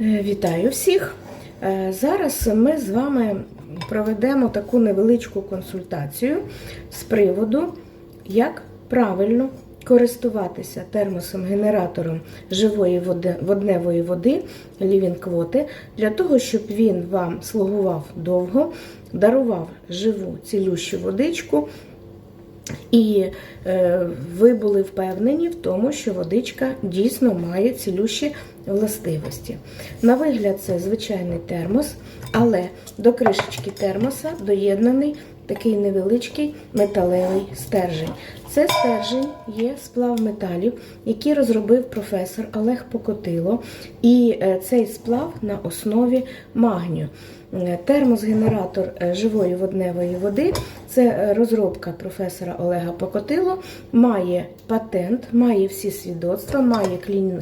Е, Вітаю всіх! Е, Зараз ми з вами проведемо таку невеличку консультацію з приводу, як правильно користуватися термосом-генератором живої води, водневої води Quote, для того, щоб він вам слугував довго, дарував живу цілющу водичку. І е, ви були впевнені в тому, що водичка дійсно має цілющі властивості. На вигляд, це звичайний термос, але до кришечки термоса доєднаний такий невеличкий металевий стержень. Це стержень є сплав металів, який розробив професор Олег Покотило. І е, цей сплав на основі магнію. Е, Термос-генератор е, живої водневої води це розробка професора Олега Покотило, має патент, має всі свідоцтва, має кліні...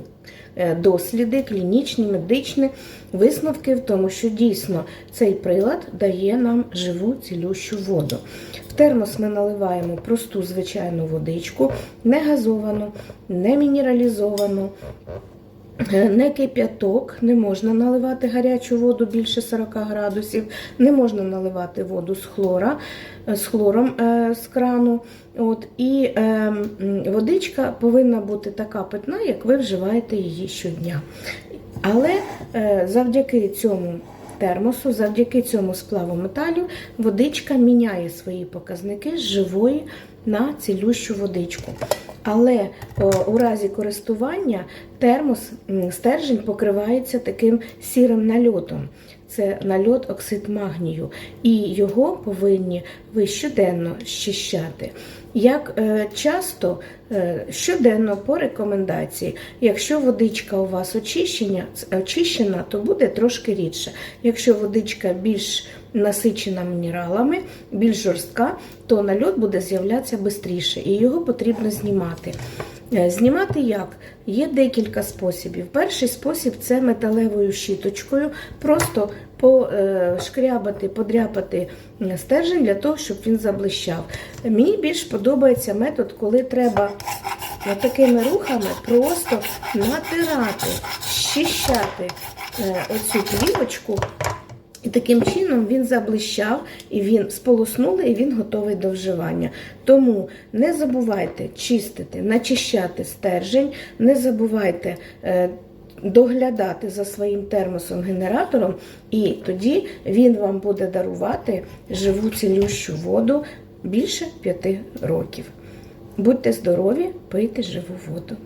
е, досліди, клінічні, медичні висновки в тому, що дійсно цей прилад дає нам живу цілющу воду. В термос ми наливаємо просту звичайну водичку, не газовану, не мінералізовану. Е, Не кип'яток, не можна наливати гарячу воду більше 40 градусів, не можна наливати воду з хлора, е, з хлором е, з крану. От, І е, водичка повинна бути така питна, як ви вживаєте її щодня. Але е, завдяки цьому термосу, завдяки цьому сплаву металів, водичка міняє свої показники з живої на цілющу водичку. Але о, у разі користування термос стержень покривається таким сірим нальотом. Це нальот оксид магнію, і його повинні ви щоденно щищати. Як е, часто е, щоденно по рекомендації, якщо водичка у вас очищення, очищена, то буде трошки рідше. Якщо водичка більш насичена мінералами, більш жорстка, то нальот буде з'являтися швидше і його потрібно знімати. Е, Знімати як? Є декілька способів. Перший спосіб це металевою щіточкою, просто пошкрябати, подряпати стержень для того, щоб він заблищав. Мені більш подобається метод, коли треба такими рухами просто натирати, щищати е, оцю плівочку. І таким чином він заблищав, і він сполоснули, і він готовий до вживання. Тому не забувайте чистити, начищати стержень, не забувайте е, доглядати за своїм термосом-генератором, і тоді він вам буде дарувати живу цілющу воду більше 5 років. Будьте здорові, пийте живу воду.